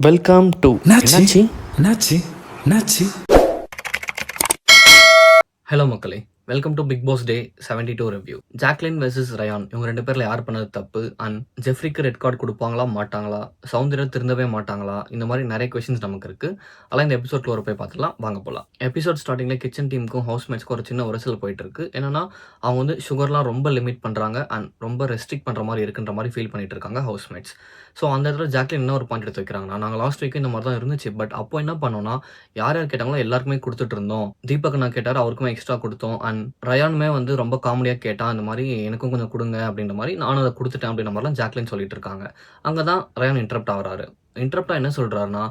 Welcome to என்னாச்சு? என்னாச்சு? என்னாச்சு? ஹலோ மக்களே. Welcome to Bigg Boss day seventy two review Jacqueline versus Rayan இவங்க ரெண்டு பேர்ல யார் பண்ணது தப்பு? அண்ட் ஜெஃப்ரிக்கு ரெட் கார்டு கொடுப்பாங்களா மாட்டாங்களா? சௌந்தர்யா திருந்தவே மாட்டாங்களா? இந்த மாதிரி நிறைய கொஷின்ஸ் நமக்கு இருக்கு. அதெல்லாம் இந்த எபிசோட்ல ஒரு போய் பார்த்துக்கலாம் வாங்க போகலாம் எபிசோட் ஸ்டார்டிங்ல கிச்சன் டீமுக்கும் ஹவுஸ் மேட்ஸ்க்கும் ஒரு சின்ன உரசல் போயிட்டு இருக்கு. என்னன்னா அவங்க வந்து சுகர்லாம் ரொம்ப லிமிட் பண்றாங்க அண்ட் ரொம்ப ரெஸ்ட்ரிக்ட் பண்ற மாதிரி இருக்குன்ற மாதிரி ஃபீல் பண்ணிட்டு இருக்காங்க ஹவுஸ் மேட்ச் ஸோ அந்த இடத்துல ஜாக்லின் என்ன ஒரு பாயிண்ட் எடுத்து வைக்கிறாங்கன்னா நாங்கள் லாஸ்ட் வீக் இந்த மாதிரி தான் இருந்துச்சு. பட் அப்போ என்ன பண்ணோம்னா யார் யார் கேட்டாங்களோ எல்லாருக்குமே கொடுத்துட்டு இருந்தோம். தீபக் நான் கேட்டார் அவருக்குமே எக்ஸ்ட்ரா கொடுத்தோம். அண்ட் ரயானுமே வந்து ரொம்ப காமெடியாக கேட்டான் இந்த மாதிரி எனக்கும் கொஞ்சம் கொடுங்க அப்படின்ற மாதிரி நானும் அதை கொடுத்துட்டேன் அப்படின்ற மாதிரிலாம் ஜாக்லின் சொல்லிட்டு இருக்காங்க. அங்கே தான் ரயான் இன்டரப்ட் ஆகிறாரு. இன்டரப்டாக என்ன சொல்கிறாருன்னா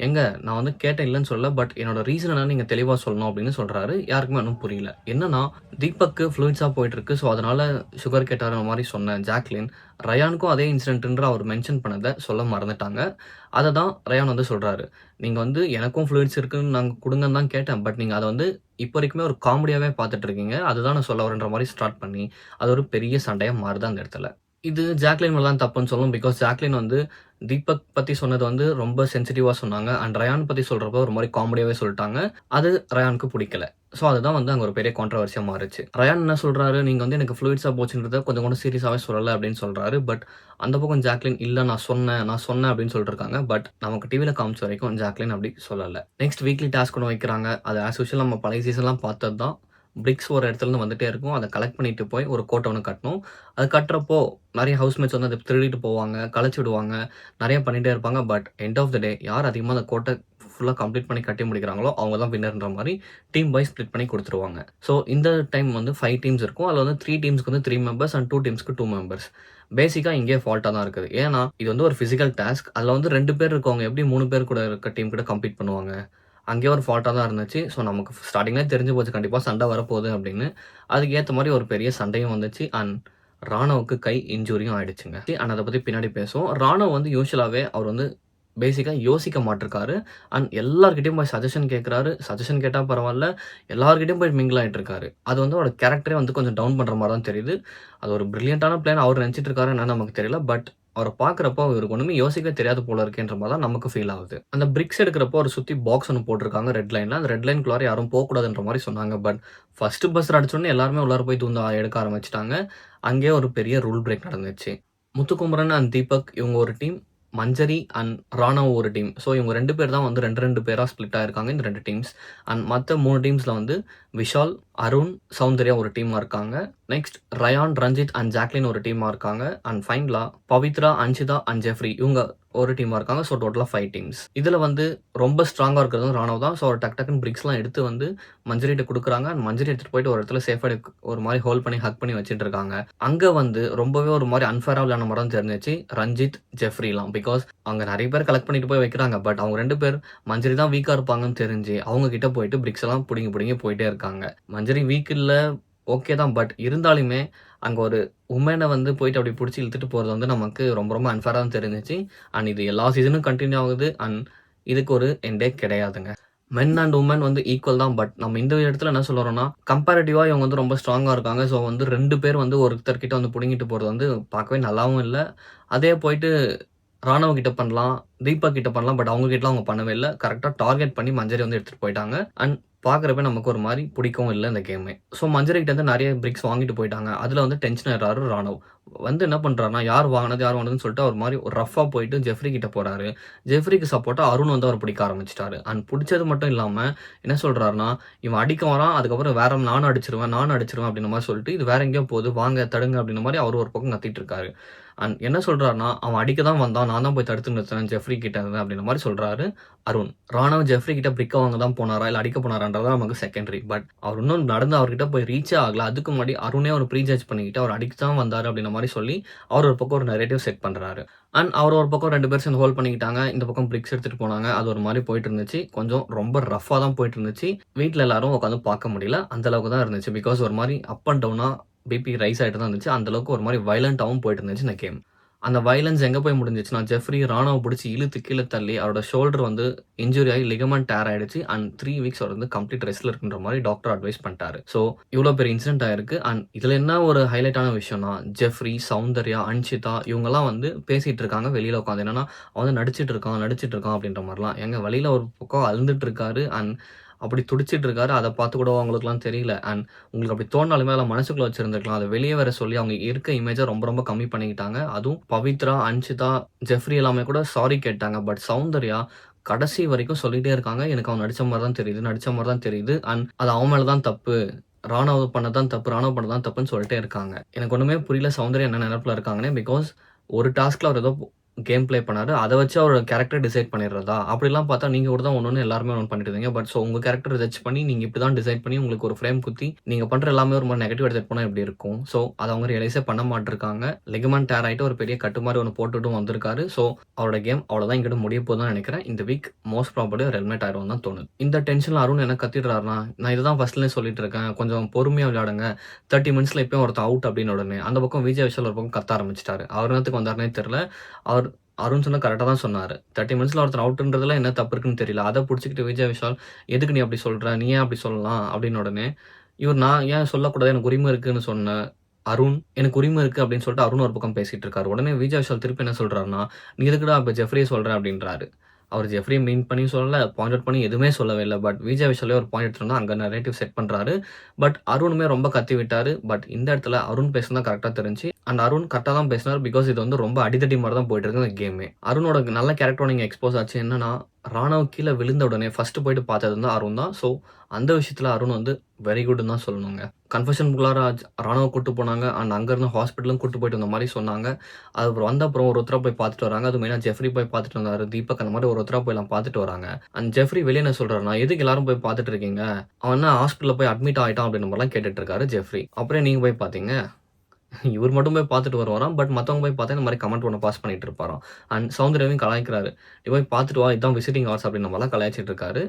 எங்க? நான் வந்து கேட்டேன் இல்லைன்னு சொல்ல பட் என்னோட ரீசன் என்ன நீங்கள் தெளிவாக சொல்லணும் அப்படின்னு சொல்கிறாரு யாருக்குமே ஒன்றும் புரியல. என்னன்னா தீபக்கு ஃப்ளூயிட்ஸாக போயிட்டு இருக்கு ஸோ அதனால சுகர் கேட்டார் மாதிரி சொன்ன ஜாக்லின். ரயானுக்கும் அதே இன்சிடென்ட்ன்ற அவர் மென்ஷன் பண்ணதை சொல்ல மறந்துட்டாங்க. அதை தான் ரயான் வந்து சொல்கிறாரு நீங்கள் வந்து எனக்கும் ஃப்ளூயிட்ஸ் இருக்குன்னு நாங்கள் கொடுங்கன்னு தான் கேட்டேன். பட் நீங்கள் அதை வந்து இப்போ வரைக்குமே ஒரு காமெடியாகவே பார்த்துட்டு இருக்கீங்க. அதுதான் நான் சொல்ல வரேன்ற மாதிரி ஸ்டார்ட் பண்ணி அது ஒரு பெரிய சண்டையாக மாறுது அந்த இடத்துல. இது ஜாக்லின் மேலே தான் தப்புன்னு சொல்லும். பிகாஸ் ஜாக்லின் வந்து தீபக் பற்றி சொன்னது வந்து ரொம்ப சென்சிட்டிவாக சொன்னாங்க. அண்ட் ரயான் பற்றி சொல்கிறப்ப ஒரு மாதிரி காமெடியாகவே சொல்லிட்டாங்க. அது ரயானுக்கு பிடிக்கல. ஸோ அதுதான் வந்து அங்கே ஒரு பெரிய கான்ட்ரவர்சியாக மாறுச்சு. ரயான் என்ன சொல்கிறாரு நீங்கள் வந்து எனக்கு ஃப்ளூயிட்ஸாக போச்சுன்றத கொஞ்சம் கூட சீரியஸாகவே சொல்லலை அப்படின்னு சொல்கிறாரு பட் அந்த பக்கம் ஜாக்லின் இல்லை நான் சொன்னேன் நான் சொன்னேன் அப்படின்னு சொல்லிருக்காங்க பட் நமக்கு டிவியில் காமிச்ச வரைக்கும் ஜாக்லின் அப்படி சொல்லலை. நெக்ஸ்ட் வீக்லி டாஸ்க் ஒன்று வைக்கிறாங்க. அது ஆஸ் யூஷுவல் நம்ம பழைய சீசன்லாம் பார்த்தது தான் பிரிக்ஸ் ஒரு இடத்துலேருந்து வந்துகிட்டே இருக்கும். அதை கலெக்ட் பண்ணிட்டு போய் ஒரு கோட்டை ஒன்று கட்டணும். அது கட்டுறப்போ நிறைய ஹவுஸ்மேட்ஸ் வந்து அதை திருடிட்டு போவாங்க களைச்சி விடுவாங்க. நிறைய பண்ணிகிட்டே இருப்பாங்க. But end of the day யார் அதிகமாக அந்த கோட்டை ஃபுல்லாக கம்ப்ளீட் பண்ணி கட்டி முடிக்கிறாங்களோ அவங்க தான் வின்னர்ன்ற மாதிரி டீம் வைஸ் ஸ்ப்ளிட் பண்ணி கொடுத்துருவாங்க. ஸோ இந்த டைம் வந்து ஃபைவ் டீம்ஸ் இருக்கும். அதில் வந்து த்ரீ டீம்ஸ்க்கு வந்து த்ரீ மெம்பர்ஸ் அண்ட் டூ டீம்ஸ்க்கு டூ மெம்பர்ஸ் பேசிக்காக இங்கே ஃபால்ட்டாக தான் இருக்குது. ஏன்னா இது வந்து ஒரு ஃபிசிக்கல் டாஸ்க் அதில் வந்து ரெண்டு பேர் இருக்கவங்க எப்படி மூணு பேர் கூட இருக்க டீம் கூட கம்ப்ளீட் பண்ணுவாங்க? அங்கேயே ஒரு ஃபால்ட்டாக தான் இருந்துச்சு. ஸோ நமக்கு ஸ்டார்டிங்லேயே தெரிஞ்சு போச்சு. கண்டிப்பாக சண்டை வரப்போகுது அப்படின்னு. அதுக்கேற்ற மாதிரி ஒரு பெரிய சண்டையும் வந்துச்சு. அண்ட் ராணுவுக்கு கை இன்ஜுரியும் ஆயிடுச்சுங்க. அண்ட் அதை பற்றி பின்னாடி பேசுவோம். ராணுவ வந்து யூஸ்வலாகவே அவர் வந்து பேசிக்காக யோசிக்க மாட்டிருக்காரு. அண்ட் எல்லாருக்கிட்டையும் போய் சஜஷன் கேட்குறாரு சஜஷன் கேட்டால் பரவாயில்ல. எல்லாருக்கிட்டையும் போய் மிங்கிள் ஆகிட்டு இருக்காரு. அது வந்து அவரோட கேரக்டரே வந்து கொஞ்சம் டவுன் பண்ணுற மாதிரி தான் தெரியுது. அது ஒரு பிரில்லியண்டான பிளான் அவர் நினச்சிட்டு இருக்காரு என்னன்னு நமக்கு தெரியல. பட் அவரை பார்க்குறப்போ அவருக்கு ஒன்றுமே யோசிக்க தெரியாது போல இருக்கேன்ற மாதிரி தான் நமக்கு ஃபீல் ஆகுது. அந்த பிரிக்ஸ் எடுக்கிறப்போ அவர் சுற்றி பாக்ஸ் ஒன்று போட்டிருக்காங்க ரெட் லைனில் அந்த ரெட் லைனுக்குள்ளார யாரும் போகக்கூடாதுன்ற மாதிரி சொன்னாங்க. பட் ஃபஸ்ட்டு பஸ் அடிச்சோடனே எல்லாருமே உள்ளார போய் தூந்து எடுக்க ஆரம்பிச்சிட்டாங்க. அங்கேயே ஒரு பெரிய ரூல் பிரேக் நடந்துச்சு. முத்துக்குமரன் அண்ட் தீபக் இவங்க ஒரு டீம் மஞ்சரி அண்ட் ராணவ் ஒரு டீம் ஸோ இவங்க ரெண்டு பேர் தான் வந்து ரெண்டு ரெண்டு பேராக ஸ்ப்ளிட் ஆயிருக்காங்க இந்த ரெண்டு டீம்ஸ் அண்ட் மற்ற மூணு டீம்ஸில் வந்து விஷால் அருண் சௌந்தர்யா ஒரு டீமாக இருக்காங்க. Next Rayan Ranjith and Jacqueline ஒரு டீமாக இருக்காங்க. அண்ட் ஃபைனலாக பவித்ரா அன்ஷிதா அண்ட் ஜெஃப்ரி. இவங்க ஒரு டீமாக இருக்காங்க. ஸோ டோட்டலாக ஃபைவ் டீம்ஸ் இதில் வந்து ரொம்ப ஸ்ட்ராங்காக இருக்கிறது ராணவ் தான். ஸோ அவர் டக் டக்குன்னு பிரிக்ஸ்லாம் எடுத்து வந்து மஞ்சரிட்ட கொடுக்குறாங்க. அண்ட் மஞ்சரி எடுத்துகிட்டு போயிட்டு ஒரு இடத்துல சேஃபாக ஒரு மாதிரி ஹோல்ட் பண்ணி ஹக் பண்ணி வச்சுட்டு இருக்காங்க. அங்கே வந்து ரொம்பவே ஒரு மாதிரி அன்ஃபேராக விளையாட மரம் தெரிஞ்சிச்சு. ரஞ்சித் ஜெஃப்ரிலாம் பிகாஸ் அவங்க நிறைய பேர் கலெக்ட் பண்ணிட்டு போய் வைக்கிறாங்க. பட் அவங்க ரெண்டு பேர் மஞ்சரி தான் வீக்காக இருப்பாங்கன்னு தெரிஞ்சு அவங்க கிட்ட போயிட்டு பிரிக்ஸ் எல்லாம் பிடிங்கி பிடிங்கி போயிட்டே இருக்காங்க. மஞ்சரி வீக் இல்லை. ஓகே தான். பட் இருந்தாலுமே அங்கே ஒரு உமனை வந்து போயிட்டு அப்படி பிடிச்சி இழுத்துட்டு போகிறது வந்து நமக்கு ரொம்ப ரொம்ப அன்ஃபேராக தான் தெரிஞ்சிச்சு. அண்ட் இது எல்லா சீசனும் கண்டினியூ ஆகுது. அண்ட் இதுக்கு ஒரு எண்டே கிடையாதுங்க. மென் அண்ட் உமன் வந்து ஈக்குவல் தான். பட் நம்ம இந்த இடத்துல என்ன சொல்கிறோம்னா கம்பேரிட்டிவாக இவங்க வந்து ரொம்ப ஸ்ட்ராங்காக இருக்காங்க. ஸோ வந்து ரெண்டு பேர் வந்து ஒருத்தர்கிட்ட வந்து பிடுங்கிட்டு போகிறது வந்து பார்க்கவே நல்லாவும் இல்லை. அதே போயிட்டு ராணவ கிட்ட பண்ணலாம் தீபா கிட்ட பண்ணலாம். பட் அவங்க கிட்ட அவங்க பண்ணவே இல்லை. கரெக்டாக டார்கெட் பண்ணி மஞ்சரி வந்து எடுத்துகிட்டு போயிட்டாங்க. அண்ட் பார்க்குறப்ப நமக்கு ஒரு மாதிரி பிடிக்கவும் இல்லை இந்த கேமே ஸோ மஞ்சரிக்கிட்ட வந்து நிறைய பிரிக்ஸ் வாங்கிட்டு போயிட்டாங்க. அதில் வந்து டென்ஷன் ஆயிடுறாரு ராணவ் வந்து என்ன பண்ணுறாருனா யார் வாங்கினது யார் வாங்கினதுன்னு சொல்லிட்டு ஒரு மாதிரி ஒரு ரஃபாக போயிட்டு ஜெஃப்ரி கிட்ட போகிறாரு ஜெஃப்ரிக்கு சப்போர்ட்டாக அருண் வந்து அவர் பிடிக்க ஆரம்பிச்சிட்டாரு. அண்ட் பிடிச்சது மட்டும் இல்லாமல் என்ன சொல்கிறாருன்னா இவன் அடிக்க வரான் அதுக்கப்புறம் வேற நானும் அடிச்சிருவேன் நானும் அடிச்சிருவேன் அப்படின்ற மாதிரி சொல்லிட்டு இது வேற எங்கேயோ போகுது வாங்க தடுங்க அப்படின்ற மாதிரி அவர் ஒரு பக்கம் கத்திட்டு இருக்காரு. அண்ட் என்ன சொல்கிறாருன்னா அவன் அடிக்க தான் வந்தான் நான் தான் போய் தடுத்து நிறுத்தினேன் ஜெஃப்ரி கிட்ட இருந்து அப்படின்ற மாதிரி சொல்கிறாரு அருண். ராணவ் ஜெஃப்ரி கிட்ட பிரிக்க வாங்க தான் போனாரா இல்லை அடிக்க போனாரான்றது நமக்கு செகண்டரி பட் அவர் இன்னும் நடந்து அவர்கிட்ட போய் ரீச்சே ஆகல. அதுக்கு முன்னாடி அருணே அவர் ப்ரீ ஜட்ஜ் பண்ணிக்கிட்டு அவர் அடிக்க தான் வந்தார் அப்படின்ற மாதிரி சொல்லி அவர் ஒரு பக்கம் ஒரு நெரேட்டிவ் செட் பண்ணுறாரு அண்ட் அவர் ஒரு பக்கம் ரெண்டு பேர் சேர்ந்து ஹோல்ட் பண்ணிக்கிட்டாங்க இந்த பக்கம் பிரிக்ஸ் எடுத்துட்டு போனாங்க அது ஒரு மாதிரி போயிட்டு இருந்துச்சு. கொஞ்சம் ரொம்ப ரஃபாக தான் போயிட்டு இருந்துச்சு. வீட்டில் எல்லாரும் உட்காந்து பார்க்க முடியல அந்த அளவுக்கு தான் இருந்துச்சு. பிகாஸ் ஒரு மாதிரி அப் அண்ட் டவுனாக பிபி ரைஸ் ஆகிட்டு தான் இருந்துச்சு அந்த அளவுக்கு ஒரு மாதிரி வயலண்ட்டாகவும் போயிட்டு இருந்துச்சு இந்த கேம் அந்த வயலன்ஸ் எங்கே போய் முடிஞ்சிச்சுன்னா ஜெஃப்ரி ராணாவை பிடிச்சி இழுத்து கீழே தள்ளி அவரோட ஷோல்டர் வந்து இன்ஜூரி ஆகி லிகமெண்ட் டேர் ஆயிடுச்சு. அண்ட் த்ரீ வீக்ஸ் அவர் வந்து கம்ப்ளீட் ரெஸ்ட்ல இருக்குன்ற மாதிரி டாக்டர் அட்வைஸ் பண்ணிட்டாரு. ஸோ இவ்வளோ பெரிய இன்சிடென்ட் ஆயிருக்கு. அண்ட் இதில் என்ன ஒரு ஹைலைட்டான விஷயம்னா, ஜெஃப்ரி, சௌந்தர்யா, அன்ஷிதா இவங்கெல்லாம் வந்து பேசிட்டு இருக்காங்க வெளியில் உட்காந்து. என்னன்னா, அவன் வந்து நடிச்சிட்டு இருக்கான், நடிச்சிட்டு இருக்கான் அப்படின்ற மாதிரிலாம் எங்கள் வழியில் ஒரு பக்கம் அழுந்துட்டு இருக்காரு. அண்ட் அப்படி துடிச்சிட்டு இருக்காரு. அதை பார்த்து கூட அவங்களுக்குலாம் தெரியல. அண்ட் உங்களுக்கு அப்படி தோணாலுமே அதில் மனசுக்குள்ள வச்சிருந்திருக்கலாம். அதை வெளியே வர சொல்லி அவங்க இருக்க இமேஜை ரொம்ப ரொம்ப கம்மி பண்ணிக்கிட்டாங்க. அதுவும் பவித்ரா, அன்ஷிதா, ஜெஃப்ரி எல்லாமே கூட சாரி கேட்டாங்க. பட் சௌந்தர்யா கடைசி வரைக்கும் சொல்லிகிட்டே இருக்காங்க. எனக்கு அவன் நடித்த மாதிரி தான் தெரியுது, நடித்த மாதிரி தான் தெரியுது. அண்ட் அது அவன் மேலே தான் தப்பு. ராணுவ பண்ண தான் தப்பு, ராணுவ பண்ண தான் தப்புன்னு சொல்லிட்டே இருக்காங்க. எனக்கு ஒன்றுமே புரியல சௌந்தர்யா என்ன நினப்பில் இருக்காங்கன்னே. பிகாஸ் ஒரு டாஸ்க்கில் அவர் ஏதோ கேம் ப்ளே பண்ணார் அதை வச்சு அவரோட கேரக்டர் டிசைட் பண்ணிடுறதா? அப்படிலாம் பார்த்தா நீங்கள் கூட தான் ஒன்று ஒன்று எல்லாருமே ஒன்று பண்ணிட்டு இருந்தீங்க. பட் ஸோ உங்கள் கேரக்டர் ஜட்ஜ் பண்ணி நீங்கள் இப்படி தான் டிசைட் பண்ணி உங்களுக்கு ஒரு ஃப்ரேம் குத்தி, நீங்கள் பண்ணுற எல்லாமே ஒரு மாதிரி நெகட்டிவ் எடுத்துகிட்டு போனால் எப்படி இருக்கும்? ஸோ அதை அவங்க ரியலைஸே பண்ண மாட்டிருக்காங்க லிகமெண்ட் டேர் ஆகிட்டு ஒரு பெரிய கட்டு மாதிரி ஒன்று போட்டுட்டும் வந்திருக்காரு. ஸோ அவரோட கேம் அவ்வளோதான் இங்கிட்ட முடிய போதுன்னு நினைக்கிறேன் இந்த வீக் மோஸ்ட் ப்ராபபிலி ஒரு ஹெல்மெட் ஆயிருவார்னு தான் தோணுது. இந்த டென்ஷன்ல அருண் என்ன கத்திடுறாருனா நான் இத தான் ஃபர்ஸ்ட்லேயே சொல்லிட்டு இருக்கேன். கொஞ்சம் பொறுமையாக விளையாடுங்க. தேர்ட்டி மினிட்ஸில் இப்போ ஒருத்தர் அவுட் அப்படின்னு உடனே, அந்த பக்கம் விஜய் விஷால் ஒரு பக்கம் கத்த ஆரம்பிச்சிட்டாரு அவர் என்னத்துக்கு வந்தாருன்னே தெரியல. அவர் அருண் சொன்ன கரெக்டாக தான் சொன்னார் தேர்ட்டி மினிட்ஸில் ஒருத்தர் அவுட்ன்றதுல என்ன தப்பு இருக்குன்னு தெரியல. அதை பிடிச்சிக்கிட்டு விஜய் விஷால், "எதுக்கு நீ அப்படி சொல்கிற நீ ஏன் அப்படி சொல்லலாம்?" அப்படின்னு உடனே, இவர் நான் ஏன் சொல்லக்கூடாது? எனக்கு உரிமை இருக்குன்னு சொன்ன அருண், எனக்கு உரிமை இருக்குது அப்படின்னு சொல்லிட்டு அருண் ஒரு பக்கம் பேசிகிட்டு இருக்காரு. உடனே விஜய் விஷால் திருப்பி என்ன சொல்கிறாருன்னா "நீ எதுக்குடா இப்போ ஜெஃப்ரியை சொல்கிறேன் அப்படின்றாரு. அவர் ஜெஃப்ரிய மீன் பண்ணி சொல்லலை பாயிண்ட் அவுட் பண்ணி எதுவுமே சொல்லவே இல்லை பட் விஜய் விஷாலே ஒரு பாயிண்ட் எடுத்துருந்தா அங்கே நரேட்டிவ் செட் பண்ணுறாரு பட் அருணுமே ரொம்ப கத்தி விட்டார் பட் இந்த இடத்துல அருண் பேசுனா கரெக்டாக தெரிஞ்சு அண்ட் அருண் கரெக்டாக தான் பேசினார் பிகாஸ் இது வந்து ரொம்ப அடித்தடி மாதிரி தான் போயிட்டு இருக்கு இந்த கேமே. அருணோட நல்ல கேரக்டர் நீங்கள் எக்ஸ்போஸ் ஆச்சு. என்னன்னா, ராணவ் கீழே விழுந்த உடனே ஃபர்ஸ்ட் போயிட்டு பார்த்தது வந்து அருண் தான். ஸோ அந்த விஷயத்தில் அருண் வந்து வெரி குட்னு தான் சொல்லணுங்க. கன்ஃபெஷன்குள்ளார ராணுவம் கூட்டு போனாங்க. அண்ட் அங்கேருந்து ஹாஸ்பிட்டலும் கூட்டு போயிட்டு வந்த மாதிரி சொன்னாங்க. அது அப்புறம் வந்த அப்புறம் ஒரு ஒருத்தரா போய் பார்த்துட்டு வராங்க. அது மெயினாக ஜெஃப்ரி போய் பார்த்துட்டு வந்தாரு. தீபக் அந்த மாதிரி ஒரு ஒருத்தரா போய் எல்லாம் பார்த்துட்டு வராங்க. அண்ட் ஜெஃப்ரி வெளியே என்ன சொல்றாருன்னா, "எதுக்கு எல்லாரும் போய் பார்த்துட்டு இருக்கீங்க? அவன் என்ன போய் அட்மிட் ஆகிட்டான் அப்படின்னு மாதிரிலாம் கேட்டுட்டு இருக்காரு ஜெஃப்ரி. அப்புறம் நீங்கள் போய் பார்த்தீங்க? இவர் மட்டும் போய் பார்த்துட்டு வருவாராம். பட் மற்றவங்க போய் பார்த்தா இந்த மாதிரி கமெண்ட் ஒன்று பாஸ் பண்ணிட்டு இருப்பாராம். அண்ட் சௌந்தர்யாவையும் கலாய்க்கிறாரு. "நீ போய் பார்த்துட்டு வா. இதான் விசிட்டிங் ஹவர்ஸ்" அப்படின்ற மாரிலாம் கலாய்ச்சிட்டு இருக்காரு.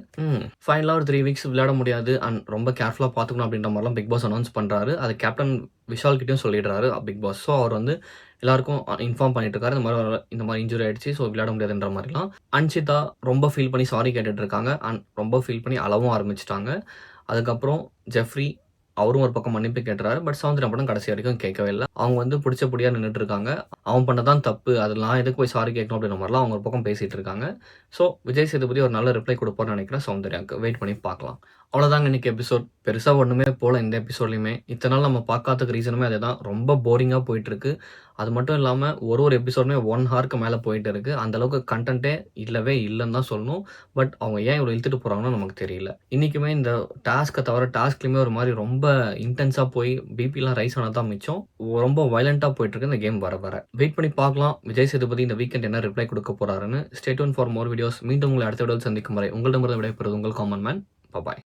ஃபைனலாக ஒரு த்ரீ வீக்ஸ் விளையாட முடியாது. அண்ட் ரொம்ப கேர்ஃபுல்லாக பார்த்துக்கணும் அப்படின்ற மாதிரிலாம் பிக் பாஸ் அனௌன்ஸ் பண்ணுறாரு அது கேப்டன் விஷால் கிட்டயும் சொல்லிடுறாரு பிக் பாஸ். ஸோ அவர் வந்து எல்லாருக்கும் இன்ஃபார்ம் பண்ணிட்டு இருக்காரு. இந்த மாதிரி இந்த மாதிரி இன்ஜூரி ஆயிடுச்சு. ஸோ விளையாட முடியாதுன்ற மாதிரிலாம் அன்ஷிதா ரொம்ப ஃபீல் பண்ணி சாரி கேட்டுட்டு இருக்காங்க. அண்ட் ரொம்ப ஃபீல் பண்ணி அளவும் ஆரம்பிச்சிட்டாங்க அதுக்கப்புறம் ஜெஃப்ரி அவரும் ஒரு பக்கம் மன்னிப்பு கேட்டுறாரு. பட் சௌந்தர்யா படம் கடைசி வரைக்கும் கேட்கவே இல்லை அவங்க வந்து பிடிச்ச புடியா நின்னுட்டு இருக்காங்க. அவன் பண்ணதான் தப்பு. அதெல்லாம் எதுக்கு போய் சாரி கேட்கணும் அப்படின்ற மாதிரிலாம் அவங்க ஒரு பக்கம் பேசிட்டு இருக்காங்க. ஸோ விஜய் சேதுபதி ஒரு நல்ல ரிப்ளை கொடுப்போம்னு நினைக்கிறேன் சௌந்தர்யாக்கு. வெயிட் பண்ணி பார்க்கலாம். அவ்வளோதாங்க இன்னைக்கு எபிசோட். பெருசாக ஒன்றுமே போல இந்த எபிசோட்லையுமே இத்தனை நாள் நம்ம பார்க்காததுக்கு ரீசனுமே அதுதான். ரொம்ப போரிங்காக போயிட்டுருக்கு அது மட்டும் இல்லாமல் ஒரு ஒரு எபிசோடுமே ஒன் ஹார்க்கு மேலே போயிட்டு இருக்கு. அந்தளவுக்கு கண்டென்ட்டே இல்லவே இல்லைன்னு தான் சொல்லணும். பட் அவங்க ஏன் இவ்வளோ இழுத்துட்டு போகிறாங்கன்னு நமக்கு தெரியல. இன்னைக்குமே இந்த டாஸ்க்கை தவிர டாஸ்க்லையுமே ஒரு மாதிரி ரொம்ப இன்டென்ஸாக போய் பிபிலாம் ரைஸ் ஆனது தான் மிச்சம். ரொம்ப வயலன்ட்டா போயிட்டுருக்கு இந்த கேம் வர வர. வெயிட் பண்ணி பார்க்கலாம். விஜய் சேதுபதி இந்த வீக்கெண்ட் என்ன ரிப்ளை கொடுக்க போறாருன்னு. ஸ்டேட் ஒன் ஃபார் மோர் வீடியோஸ். மீண்டும் உங்களை அடுத்த வீடியோவில் சந்திக்கும் வரை உங்களிடமிருந்து விடைபெறுவது உங்கள் காமன் மேன். பாய்